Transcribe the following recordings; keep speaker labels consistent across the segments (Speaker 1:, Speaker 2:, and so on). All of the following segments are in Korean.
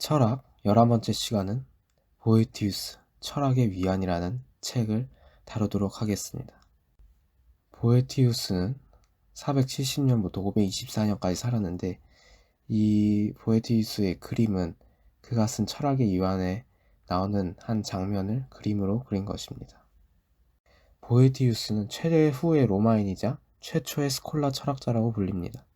Speaker 1: 철학 11번째 시간은 보에티우스 철학의 위안이라는 책을 다루도록 하겠습니다. 보에티우스는 470년부터 524년까지 살았는데 이 보에티우스의 그림은 그가 쓴 철학의 위안에 나오는 한 장면을 그림으로 그린 것입니다. 보에티우스는 최후의 로마인이자 최초의 스콜라 철학자라고 불립니다.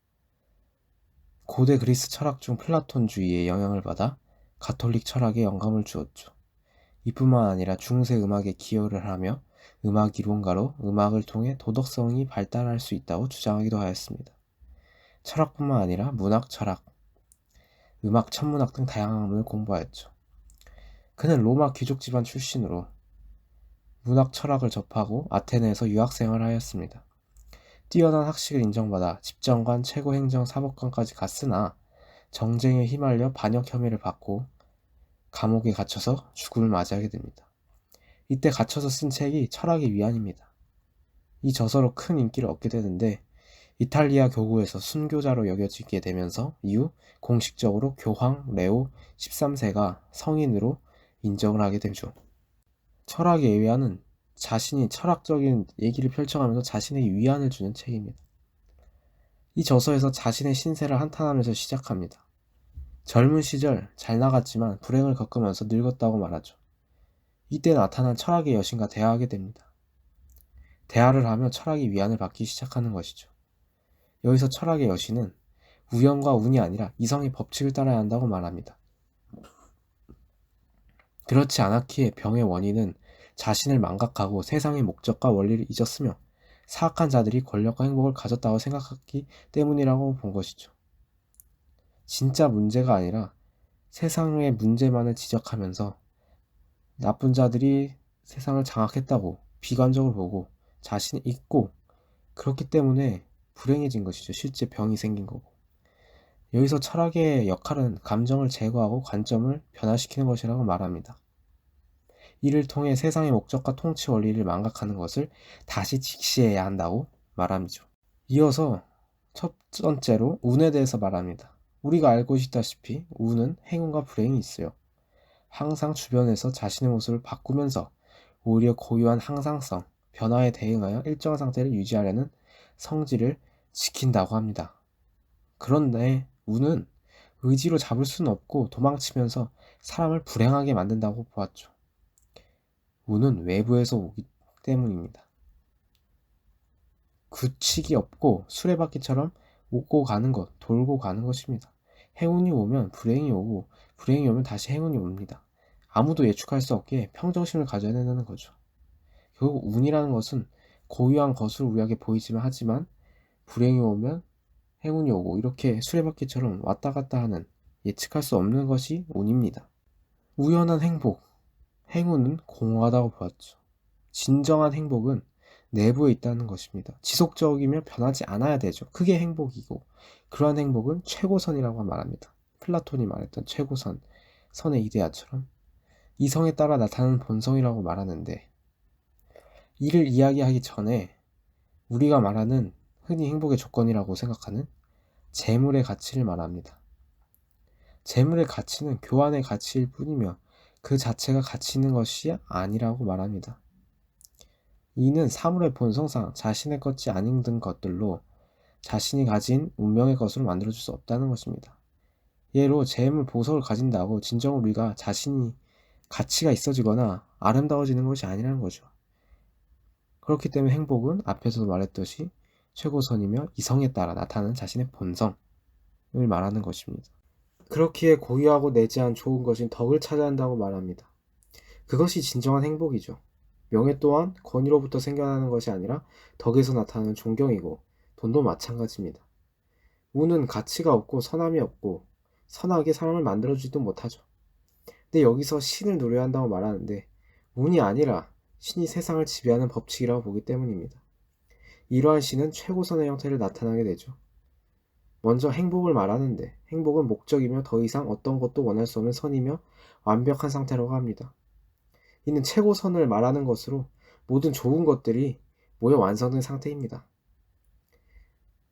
Speaker 1: 고대 그리스 철학 중 플라톤주의의 영향을 받아 가톨릭 철학에 영감을 주었죠. 이뿐만 아니라 중세 음악에 기여를 하며 음악 이론가로 음악을 통해 도덕성이 발달할 수 있다고 주장하기도 하였습니다. 철학뿐만 아니라 문학, 철학, 음악, 천문학 등 다양한 학문을 공부하였죠. 그는 로마 귀족 집안 출신으로 문학 철학을 접하고 아테네에서 유학 생활을 하였습니다. 뛰어난 학식을 인정받아 집정관, 최고행정 사법관까지 갔으나 정쟁에 휘말려 반역 혐의를 받고 감옥에 갇혀서 죽음을 맞이하게 됩니다. 이때 갇혀서 쓴 책이 철학의 위안입니다. 이 저서로 큰 인기를 얻게 되는데 이탈리아 교구에서 순교자로 여겨지게 되면서 이후 공식적으로 교황 레오 13세가 성인으로 인정을 하게 되죠. 철학의 위안은 자신이 철학적인 얘기를 펼쳐가면서 자신에게 위안을 주는 책입니다. 이 저서에서 자신의 신세를 한탄하면서 시작합니다. 젊은 시절 잘 나갔지만 불행을 겪으면서 늙었다고 말하죠. 이때 나타난 철학의 여신과 대화하게 됩니다. 대화를 하며 철학의 위안을 받기 시작하는 것이죠. 여기서 철학의 여신은 우연과 운이 아니라 이성의 법칙을 따라야 한다고 말합니다. 그렇지 않았기에 병의 원인은 자신을 망각하고 세상의 목적과 원리를 잊었으며 사악한 자들이 권력과 행복을 가졌다고 생각했기 때문이라고 본 것이죠. 진짜 문제가 아니라 세상의 문제만을 지적하면서 나쁜 자들이 세상을 장악했다고 비관적으로 보고 자신이 잊고 그렇기 때문에 불행해진 것이죠. 실제 병이 생긴 거고. 여기서 철학의 역할은 감정을 제거하고 관점을 변화시키는 것이라고 말합니다. 이를 통해 세상의 목적과 통치 원리를 망각하는 것을 다시 직시해야 한다고 말합니다. 이어서 첫 번째로 운에 대해서 말합니다. 우리가 알고 있다시피 운은 행운과 불행이 있어요. 항상 주변에서 자신의 모습을 바꾸면서 오히려 고유한 항상성, 변화에 대응하여 일정한 상태를 유지하려는 성질을 지킨다고 합니다. 그런데 운은 의지로 잡을 수는 없고 도망치면서 사람을 불행하게 만든다고 보았죠. 운은 외부에서 오기 때문입니다. 규칙이 없고 수레바퀴처럼 오고 가는 것, 돌고 가는 것입니다. 행운이 오면 불행이 오고 불행이 오면 다시 행운이 옵니다. 아무도 예측할 수 없게 평정심을 가져야 된다는 거죠. 결국 운이라는 것은 고유한 것으로 우리에게 보이지만 하지만 불행이 오면 행운이 오고 이렇게 수레바퀴처럼 왔다 갔다 하는 예측할 수 없는 것이 운입니다. 우연한 행복, 행운은 공허하다고 보았죠. 진정한 행복은 내부에 있다는 것입니다. 지속적이며 변하지 않아야 되죠. 그게 행복이고 그러한 행복은 최고선이라고 말합니다. 플라톤이 말했던 최고선, 선의 이데아처럼 이성에 따라 나타나는 본성이라고 말하는데 이를 이야기하기 전에 우리가 말하는 흔히 행복의 조건이라고 생각하는 재물의 가치를 말합니다. 재물의 가치는 교환의 가치일 뿐이며 그 자체가 가치 있는 것이 아니라고 말합니다. 이는 사물의 본성상 자신의 것이 아닌 등 것들로 자신이 가진 운명의 것으로 만들어줄 수 없다는 것입니다. 예로 재물 보석을 가진다고 진정으로 우리가 자신이 가치가 있어지거나 아름다워지는 것이 아니라는 거죠. 그렇기 때문에 행복은 앞에서도 말했듯이 최고선이며 이성에 따라 나타나는 자신의 본성을 말하는 것입니다. 그렇기에 고유하고 내재한 좋은 것인 덕을 찾아야 한다고 말합니다. 그것이 진정한 행복이죠. 명예 또한 권위로부터 생겨나는 것이 아니라 덕에서 나타나는 존경이고 돈도 마찬가지입니다. 운은 가치가 없고 선함이 없고 선하게 사람을 만들어주지도 못하죠. 근데 여기서 신을 노려야 한다고 말하는데 운이 아니라 신이 세상을 지배하는 법칙이라고 보기 때문입니다. 이러한 신은 최고선의 형태를 나타나게 되죠. 먼저 행복을 말하는데 행복은 목적이며 더 이상 어떤 것도 원할 수 없는 선이며 완벽한 상태라고 합니다. 이는 최고선을 말하는 것으로 모든 좋은 것들이 모여 완성된 상태입니다.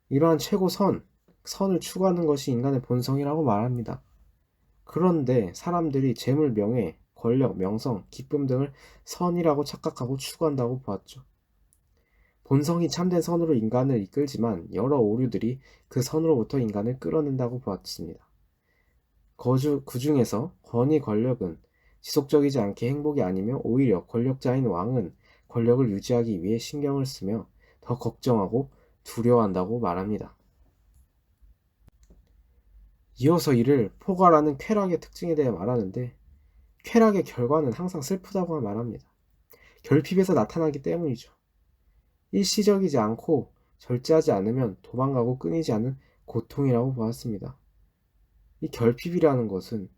Speaker 1: 이러한 최고선, 선을 추구하는 것이 인간의 본성이라고 말합니다. 그런데 사람들이 재물, 명예, 권력, 명성, 기쁨 등을 선이라고 착각하고 추구한다고 보았죠. 본성이 참된 선으로 인간을 이끌지만 여러 오류들이 그 선으로부터 인간을 끌어낸다고 보았습니다. 거주, 그 중에서 권위 권력은 지속적이지 않게 행복이 아니며 오히려 권력자인 왕은 권력을 유지하기 위해 신경을 쓰며 더 걱정하고 두려워한다고 말합니다. 이어서 이를 포괄하는 쾌락의 특징에 대해 말하는데 쾌락의 결과는 항상 슬프다고 말합니다. 결핍에서 나타나기 때문이죠. 일시적이지 않고 절제하지 않으면 도망가고 끊이지 않는 고통이라고 보았습니다. 이 결핍이라는 것은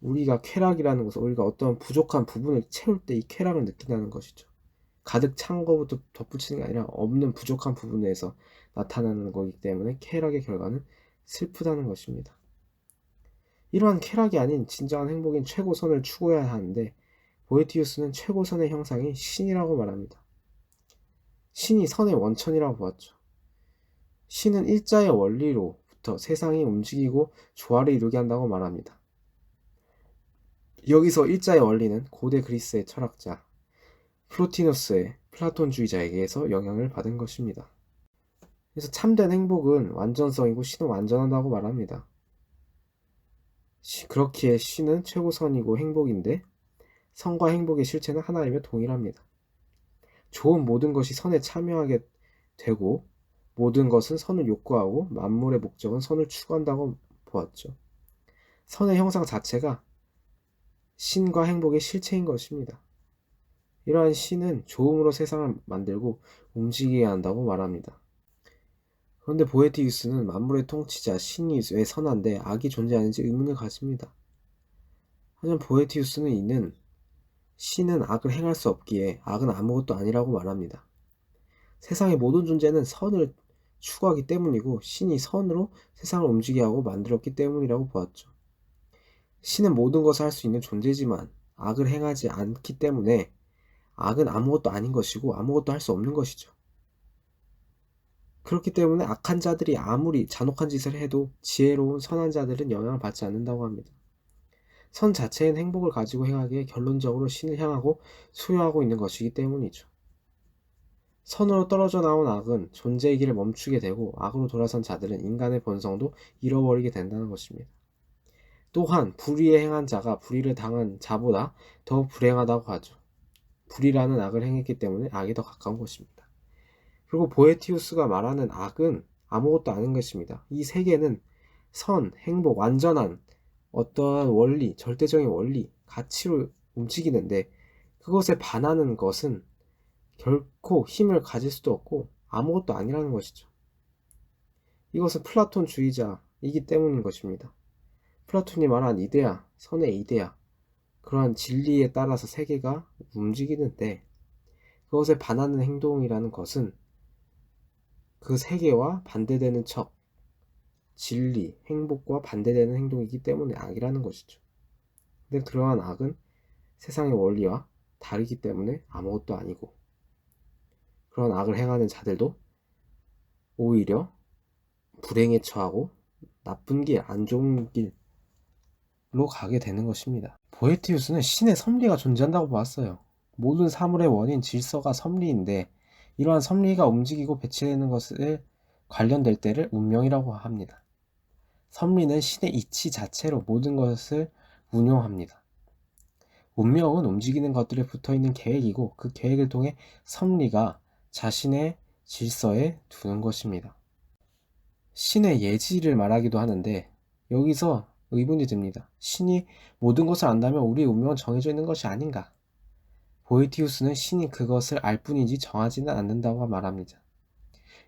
Speaker 1: 우리가 쾌락이라는 것은 우리가 어떤 부족한 부분을 채울 때 이 쾌락을 느낀다는 것이죠. 가득 찬 거부터 덧붙이는 게 아니라 없는 부족한 부분에서 나타나는 거기 때문에 쾌락의 결과는 슬프다는 것입니다. 이러한 쾌락이 아닌 진정한 행복인 최고선을 추구해야 하는데 보에티우스는 최고선의 형상이 신이라고 말합니다. 신이 선의 원천이라고 보았죠. 신은 일자의 원리로부터 세상이 움직이고 조화를 이루게 한다고 말합니다. 여기서 일자의 원리는 고대 그리스의 철학자 플로티너스의 플라톤주의자에게서 영향을 받은 것입니다. 그래서 참된 행복은 완전성이고 신은 완전한다고 말합니다. 그렇기에 신은 최고선이고 행복인데 선과 행복의 실체는 하나이며 동일합니다. 좋은 모든 것이 선에 참여하게 되고 모든 것은 선을 욕구하고 만물의 목적은 선을 추구한다고 보았죠. 선의 형상 자체가 신과 행복의 실체인 것입니다. 이러한 신은 좋음으로 세상을 만들고 움직이게 한다고 말합니다. 그런데 보에티우스는 만물의 통치자 신이 왜 선한데 악이 존재하는지 의문을 가집니다. 하지만 보에티우스는 이는 신은 악을 행할 수 없기에 악은 아무것도 아니라고 말합니다. 세상의 모든 존재는 선을 추구하기 때문이고 신이 선으로 세상을 움직이게 하고 만들었기 때문이라고 보았죠. 신은 모든 것을 할 수 있는 존재지만 악을 행하지 않기 때문에 악은 아무것도 아닌 것이고 아무것도 할 수 없는 것이죠. 그렇기 때문에 악한 자들이 아무리 잔혹한 짓을 해도 지혜로운 선한 자들은 영향을 받지 않는다고 합니다. 선 자체는 행복을 가지고 행하기에 결론적으로 신을 향하고 수요하고 있는 것이기 때문이죠. 선으로 떨어져 나온 악은 존재의 길을 멈추게 되고 악으로 돌아선 자들은 인간의 본성도 잃어버리게 된다는 것입니다. 또한 불의에 행한 자가 불의를 당한 자보다 더 불행하다고 하죠. 불의라는 악을 행했기 때문에 악이 더 가까운 것입니다. 그리고 보에티우스가 말하는 악은 아무것도 아닌 것입니다. 이 세계는 선, 행복, 완전한 어떠한 원리, 절대적인 원리, 가치로 움직이는데 그것에 반하는 것은 결코 힘을 가질 수도 없고 아무것도 아니라는 것이죠. 이것은 플라톤 주의자이기 때문인 것입니다. 플라톤이 말한 이데아, 선의 이데아, 그러한 진리에 따라서 세계가 움직이는데 그것에 반하는 행동이라는 것은 그 세계와 반대되는 척, 진리, 행복과 반대되는 행동이기 때문에 악이라는 것이죠. 근데 그러한 악은 세상의 원리와 다르기 때문에 아무것도 아니고 그런 악을 행하는 자들도 오히려 불행에 처하고 나쁜 길, 안 좋은 길로 가게 되는 것입니다. 보에티우스는 신의 섭리가 존재한다고 보았어요. 모든 사물의 원인 질서가 섭리인데 이러한 섭리가 움직이고 배치되는 것에 관련될 때를 운명이라고 합니다. 섭리는 신의 이치 자체로 모든 것을 운용합니다. 운명은 움직이는 것들에 붙어 있는 계획이고 그 계획을 통해 섭리가 자신의 질서에 두는 것입니다. 신의 예지를 말하기도 하는데 여기서 의문이 듭니다. 신이 모든 것을 안다면 우리의 운명은 정해져 있는 것이 아닌가? 보이티우스는 신이 그것을 알 뿐이지 정하지는 않는다고 말합니다.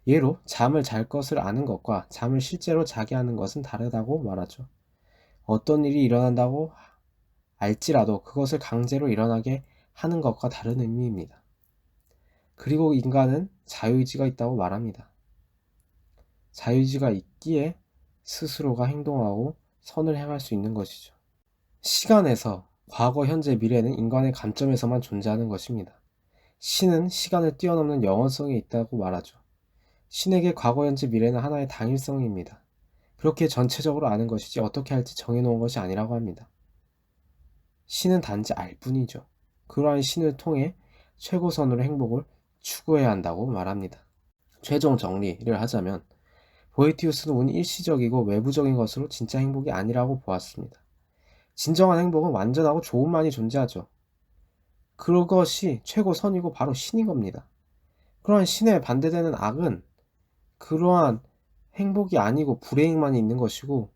Speaker 1: 예로 잠을 잘 것을 아는 것과 잠을 실제로 자게 하는 것은 다르다고 말하죠. 어떤 일이 일어난다고 알지라도 그것을 강제로 일어나게 하는 것과 다른 의미입니다. 그리고 인간은 자유의지가 있다고 말합니다. 자유의지가 있기에 스스로가 행동하고 선을 행할 수 있는 것이죠. 시간에서 과거, 현재, 미래는 인간의 관점에서만 존재하는 것입니다. 신은 시간을 뛰어넘는 영원성이 있다고 말하죠. 신에게 과거, 현재, 미래는 하나의 당일성입니다. 그렇게 전체적으로 아는 것이지 어떻게 할지 정해놓은 것이 아니라고 합니다. 신은 단지 알 뿐이죠. 그러한 신을 통해 최고선으로 행복을 추구해야 한다고 말합니다. 최종 정리를 하자면 보에티우스는 운이 일시적이고 외부적인 것으로 진짜 행복이 아니라고 보았습니다. 진정한 행복은 완전하고 좋음만이 존재하죠. 그것이 최고선이고 바로 신인 겁니다. 그러한 신에 반대되는 악은 그러한 행복이 아니고 불행만이 있는 것이고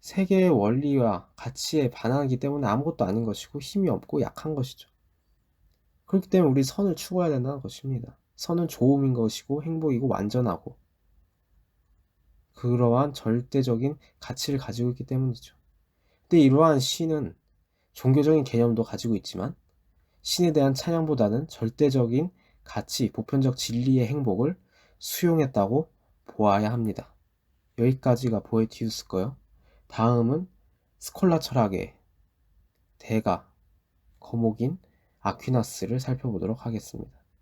Speaker 1: 세계의 원리와 가치에 반하기 때문에 아무것도 아닌 것이고 힘이 없고 약한 것이죠. 그렇기 때문에 우리 선을 추구해야 된다는 것입니다. 선은 좋음인 것이고 행복이고 완전하고 그러한 절대적인 가치를 가지고 있기 때문이죠. 근데 이러한 신은 종교적인 개념도 가지고 있지만 신에 대한 찬양보다는 절대적인 가치, 보편적 진리의 행복을 수용했다고 보아야 합니다. 여기까지가 보에티우스고요. 다음은 스콜라 철학의 대가, 거목인 아퀴나스를 살펴보도록 하겠습니다.